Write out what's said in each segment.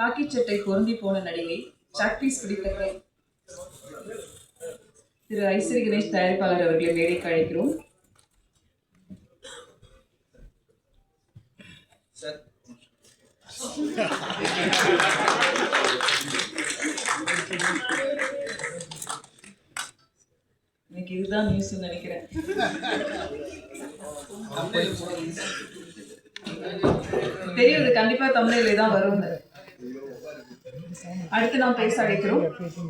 காக்கி சட்டை பொருந்தி போன நடிகை சாக்பீஸ் பிடித்த கை திரு ஐஸ்வரி கணேஷ் தயாரிப்பாளர் அவர்களை மேடைக்கு அழைக்கிறோம். எனக்கு இதுதான் நியூஸ் நினைக்கிறேன். தெரியுது கண்டிப்பா தமிழிலே தான் வரும் அடுத்து நாம் பேச அழைக்கிறோம்.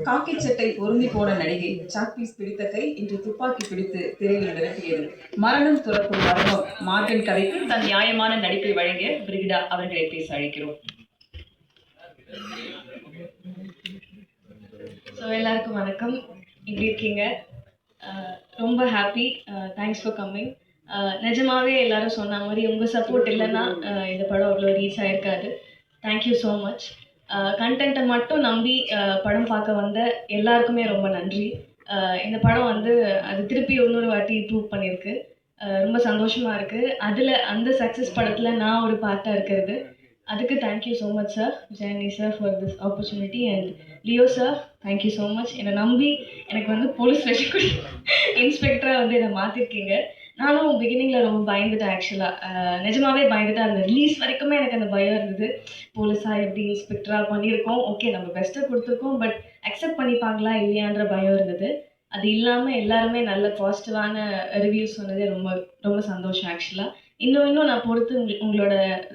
காக்கி சட்டை பொருந்தி போன நடிகை சாக்பீஸ் பிடித்த கை இன்று துப்பாக்கி பிடித்து திரையில் நிரப்பியது. மரணம் துறக்கும் மர்மம். மார்க்கன் கதைக்கு தன் நியாயமான நடிப்பை வழங்கிய பிரிகிடா அவர்களை பேச அழைக்கிறோம். ஸோ எல்லாருக்கும் வணக்கம். இப்படி இருக்கீங்க? ரொம்ப ஹாப்பி தேங்க்ஸ் ஃபார் கம்மிங் நிஜமாவே எல்லாரும் சொன்ன மாதிரி உங்கள் சப்போர்ட் இல்லைன்னா இந்த படம் அவ்வளோ ரீச் ஆகிருக்காது தேங்க்யூ ஸோ மச் கண்டென்ட்டை மட்டும் நம்பி படம் பார்க்க வந்த எல்லாருக்குமே ரொம்ப நன்றி. இந்த படம் வந்து அது திருப்பி இன்னொரு வாட்டி ப்ரூவ் பண்ணியிருக்கு. ரொம்ப சந்தோஷமாக இருக்குது அதில் அந்த சக்ஸஸ் படத்தில் நான் ஒரு பார்ட்டாக இருக்கிறது. அதுக்கு thank you so much sir Jayani sir for this opportunity and Leo sir thank you so much என்னை நம்பி எனக்கு வந்து போலீஸ் ஸ்டேஷன் இன்ஸ்பெக்டராக வந்து என்னை மாற்றிருக்கீங்க நானும் பிகினிங்கில் ரொம்ப பயந்துட்டேன் ஆக்சுவலாக நிஜமாவே பயந்துட்டேன். அந்த ரிலீஸ் வரைக்குமே எனக்கு அந்த பயம் இருந்தது. போலீஸாக எப்படி இன்ஸ்பெக்டராக பண்ணியிருக்கோம்? ஓகே நம்ம பெஸ்ட்டை கொடுத்துருக்கோம் பட் அக்செப்ட் பண்ணிப்பாங்களா இல்லையான்ற பயம் இருந்தது. அது இல்லாமல் எல்லாருமே நல்ல பாசிட்டிவான ரிவ்யூஸ் சொன்னதே ரொம்ப ரொம்ப சந்தோஷம் ஆக்சுவலாக இன்னும் இன்னும் நான் பொறுத்து உங்களோட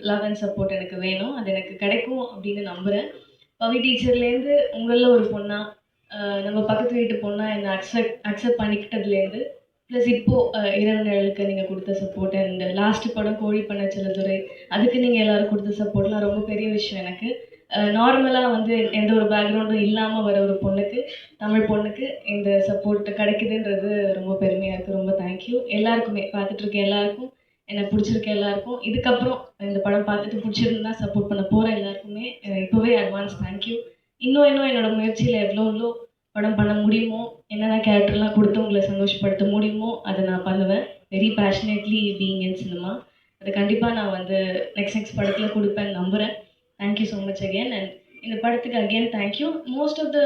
லவ் அண்ட் சப்போர்ட் எனக்கு வேணும். அது எனக்கு கிடைக்கும் அப்படின்னு நம்புகிறேன் பவி டீச்சர்லேருந்து உங்களில் ஒரு பொண்ணா நம்ம பக்கத்து வீட்டு பொண்ணா என்னை அக்செப்ட் அக்செப்ட் பண்ணிக்கிட்டதுலேருந்து ப்ளஸ் இப்போது இரவு நிழலுக்கு நீங்கள் கொடுத்த சப்போர்ட் அண்ட் லாஸ்ட் படம் கோழி பண்ண செல்லதுரை அதுக்கு நீங்கள் எல்லாரும் கொடுத்த சப்போர்ட்லாம் ரொம்ப பெரிய விஷயம் எனக்கு. நார்மலாக வந்து எந்த ஒரு பேக்ரவுண்டும் இல்லாமல் வர ஒரு பொண்ணுக்கு தமிழ் பொண்ணுக்கு இந்த சப்போர்ட் கிடைக்குதுன்றது ரொம்ப பெருமையாக இருக்குது ரொம்ப தேங்க்யூ எல்லாருக்குமே பார்த்துட்ருக்க எல்லாருக்கும் என்னை பிடிச்சிருக்க எல்லாருக்கும். இதுக்கப்புறம் இந்த படம் பார்த்துட்டு பிடிச்சிருந்தா சப்போர்ட் பண்ண போகிற எல்லாருக்குமே இப்போவே அட்வான்ஸ் தேங்க்யூ இன்னும் இன்னும் என்னோடய முயற்சியில் எவ்வளோ எவ்வளோ படம் பண்ண முடியுமோ? என்னென்ன கேரக்டர்லாம் கொடுத்து உங்களை சந்தோஷப்படுத்த முடியுமோ? அதை நான் பண்ணுவேன். Very passionately being in cinema அது கண்டிப்பாக நான் வந்து நெக்ஸ்ட் நெக்ஸ்ட் படத்தில் கொடுப்பேன் நம்புகிறேன் thank you so much again and இந்த படத்துக்கு again thank you most of the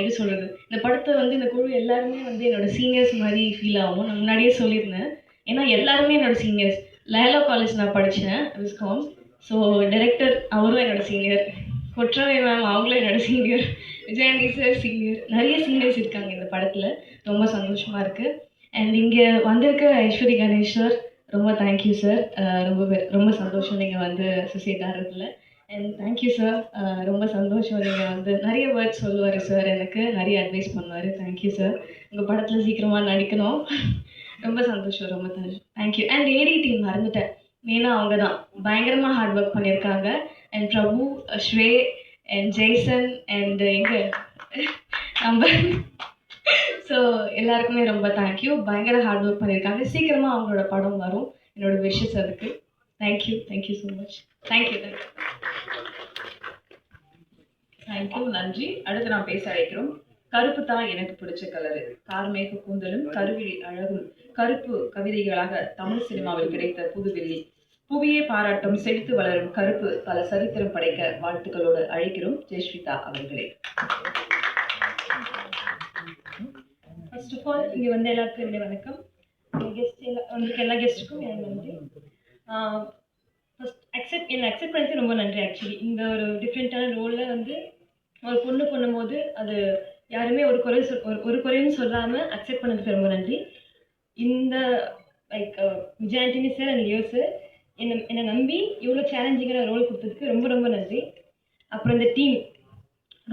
இது சொல்கிறது இந்த படத்தை வந்து இந்த குழு எல்லாருமே வந்து என்னோட சீனியர்ஸ் மாதிரி ஃபீல் ஆகும். நான் முன்னாடியே சொல்லியிருந்தேன். ஏன்னா எல்லாருமே என்னோட சீனியர்ஸ் லயலா காலேஜ் நான் படித்தேன் விஸ்காம் ஸோ டைரக்டர் அவரும் என்னோட சீனியர் கொற்றவை மேம் அவங்களும் என்னோட சிங்கர் விஜயானி சார் சிங்கர் நிறைய சிங்கர்ஸ் இருக்காங்க இந்த படத்தில். ரொம்ப சந்தோஷமாக இருக்குது அண்ட் இங்கே வந்திருக்க ஐஸ்வரி கணேஷ் சார் ரொம்ப தேங்க்யூ சார் ரொம்ப ரொம்ப சந்தோஷம் நீங்கள் வந்து அசோசியேட் ஆகிறதுல. அண்ட் தேங்க்யூ சார் ரொம்ப சந்தோஷம் நீங்கள் வந்து நிறைய வேர்ட்ஸ் சொல்லுவார் சார் எனக்கு நிறைய அட்வைஸ் பண்ணுவார். தேங்க்யூ சார் உங்கள் படத்தில் சீக்கிரமாக நடிக்கணும். ரொம்ப சந்தோஷம் ரொம்ப தேங்க்யூ அண்ட் ஏடி டீம் மறந்துட்டேன். மெயினாக அவங்க தான் பயங்கரமாக ஹார்ட் ஒர்க் பண்ணியிருக்காங்க அண்ட் பிரபு ஸ்வே அண்ட் ஜெய்சன் அண்ட் எங்கே? நம்ம ஸோ எல்லாருக்குமே ரொம்ப தேங்க்யூ பயங்கர ஹார்ட் ஒர்க் பண்ணியிருக்காங்க சீக்கிரமாக அவங்களோட படம் வரும். என்னோட விஷஸ் அதுக்கு. Thank you thank you so much thank you thank you thank you நன்றி. அடுத்து நான் பேச அழைக்கிறோம். கருப்பு தான் எனக்கு பிடிச்ச கலரு கார்மேக கூந்தலும் கருவி அழகும். கருப்பு கவிதைகளாக தமிழ் சினிமாவில் கிடைத்த புதுவெள்ளி புவியை பாராட்டும் செழித்து வளரும் கருப்பு பல சரித்திரம் படைக்க வாழ்த்துக்களோடு அழைக்கிறோம். ஜெயஸ்விதா அவர்களே. ஃபர்ஸ்ட் ஆஃப் ஆல் இங்கே வந்து எல்லாருக்கும் என்னுடைய வணக்கம். கெஸ்ட் எல்லா உங்களுக்கு எல்லா கெஸ்ட்டுக்கும் எனக்கு நன்றி. ஃபஸ்ட் அக்செப்ட் என்னை அக்செப்ட் பண்ணது ரொம்ப நன்றி ஆக்சுவலி இந்த ஒரு டிஃப்ரெண்ட்டான ரோலில் வந்து ஒரு பொண்ணு பண்ணும்போது அது யாருமே ஒரு குறை சொல் ஒரு ஒரு குறைன்னு சொல்லாமல் அக்செப்ட் பண்ணதுக்கு ரொம்ப நன்றி. இந்த like Vijay Antony sir and Leo sir என்னை என்னை நம்பி இவ்வளோ சேலஞ்சிங்கான ரோல் கொடுத்ததுக்கு ரொம்ப ரொம்ப நன்றி. அப்புறம் இந்த டீம்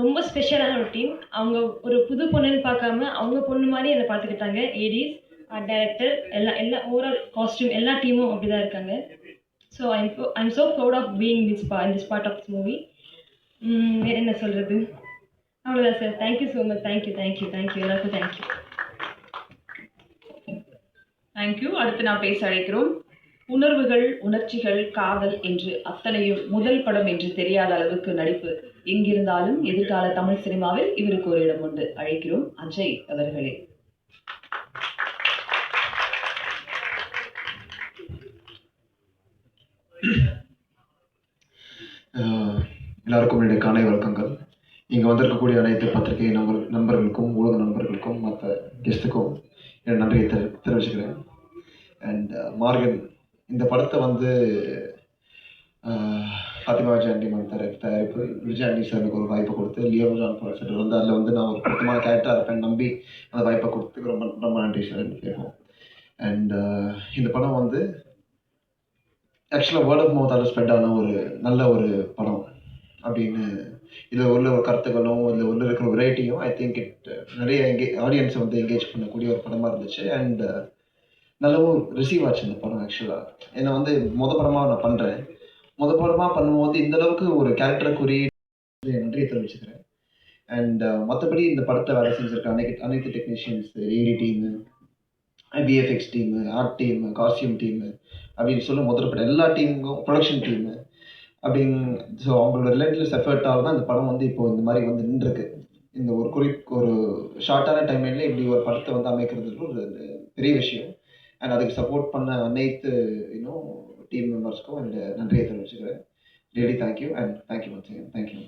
ரொம்ப ஸ்பெஷலான ஒரு டீம் அவங்க ஒரு புது பொண்ணுன்னு பார்க்காம அவங்க பொண்ணு மாதிரி என்னை பார்த்துக்கிட்டாங்க. ஏடிஸ் ஆர்ட் டைரக்டர் எல்லா எல்லா ஓவரால் காஸ்டியூம் எல்லா டீமும் அப்படி தான் இருக்காங்க so I'm I'm so proud of being this பா in this part of this movie வேறு என்ன சொல்கிறது அவ்வளோதான் sir thank you so much thank you thank you thank you எல்லாருக்கும் தேங்க்யூ தேங்க்யூ அடுத்து நான் பேச அழைக்கிறோம். உணர்வுகள் உணர்ச்சிகள் காதல் என்று அத்தனையும் முதல் படம் என்று தெரியாத அளவுக்கு நடிப்பு. எங்கிருந்தாலும் எதிர்கால தமிழ் சினிமாவில் இவருக்கு ஒரு இடம் உண்டு. அழைக்கிறோம் அஜய் அவர்களே. எல்லாருக்கும் என்னுடைய காலை வணக்கங்கள். இங்கே வந்திருக்கக்கூடிய அனைத்து பத்திரிகை நம்பர் நண்பர்களுக்கும் ஊடக நண்பர்களுக்கும் மற்ற கெஸ்ட்டுக்கும் என் நன்றியை தெரி தெரிவிச்சுக்கிறேன். அண்ட் uh, மார்கன் இந்த படத்தை வந்து ஆஹ், ஃபாத்திமா ஜாண்டி மன் தயாரிப்பு விஜயாண்டி சார் எனக்கு ஒரு வாய்ப்பு கொடுத்து லியோ ஜான் ப்ரொஃபஸர் வந்து அதில் வந்து நான் ஒரு பொருத்தமான கேரக்டராக இருப்பேன் நம்பி அந்த வாய்ப்பை கொடுத்து ரொம்ப ரொம்ப நன்றி சார் கேட்போம். அண்ட் இந்த படம் வந்து ஆக்சுவலாக வேர்ட் ஆஃப் மவுத்தால் ஸ்ப்ரெட் ஆன ஒரு நல்ல ஒரு படம் அப்படின்னு இதில் உள்ள ஒரு கருத்துக்களும் இதில் உள்ள இருக்கிற வெரைட்டியும் ஐ திங்க் இட் நிறைய எங்கே ஆடியன்ஸை வந்து என்கேஜ் பண்ணக்கூடிய ஒரு படமாக இருந்துச்சு. அண்ட் நல்லாவும் ரிசீவ் ஆச்சு இந்த படம் ஆக்சுவலாக ஏன்னா வந்து மொத படமாக நான் பண்ணுறேன் முத படமாக பண்ணும்போது இந்த அளவுக்கு ஒரு கேரக்டரை குறி நன்றியை தெரிவிச்சுக்கிறேன். அண்ட் uh, மற்றபடி இந்த படத்தை வேலை செஞ்சுருக்க அனைத்து அனைத்து technicians AD team VFX team art team costume team அப்படின்னு சொல்லி முதல்ல எல்லா டீமுக்கும் ப்ரொடக்ஷன் டீமு அப்படின்னு ஸோ அவங்களோட ரிலேட்டிவ்ஸ் எஃபர்ட்டால் தான் இந்த படம் வந்து இப்போ இந்த மாதிரி வந்து நின்றுருக்கு. இந்த ஒரு குறி ஒரு ஷார்ட்டான டைம்லேயே இப்படி ஒரு படத்தை வந்து அமைக்கிறதுக்கு ஒரு பெரிய விஷயம். அண்ட் அதுக்கு சப்போர்ட் பண்ண அனைத்து இன்னும் டீம் மெம்பர்ஸ்க்கும் என்னுடைய நன்றியை தெரிவிச்சுக்கிறேன். Ready thank you and thank you once thank you